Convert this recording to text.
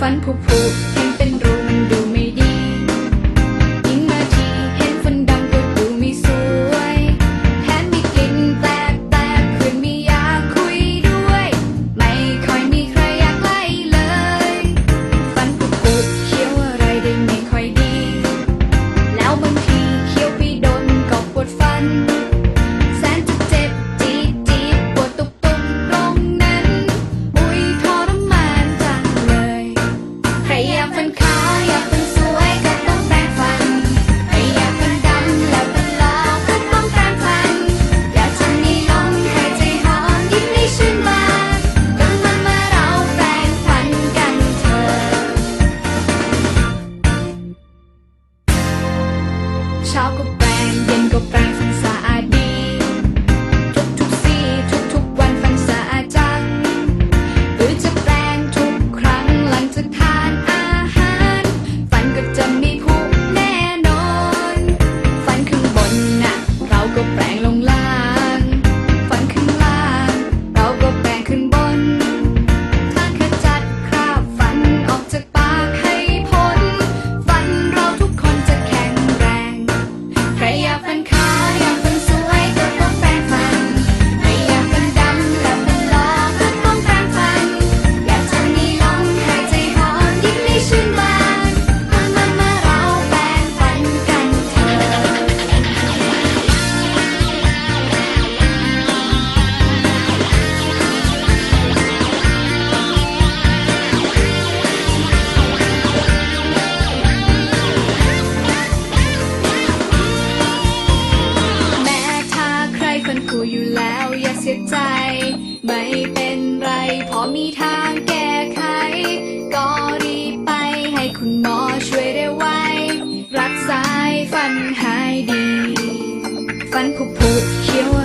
ฟันผุผุเห็นเป็นรู อยู่แล้วอย่าเสียใจ ไม่เป็นไรพอมีทางแก้ไข ก็รีบไปให้คุณหมอช่วยได้ไว รักษาฟันหายดี ฟันผุผุเขียว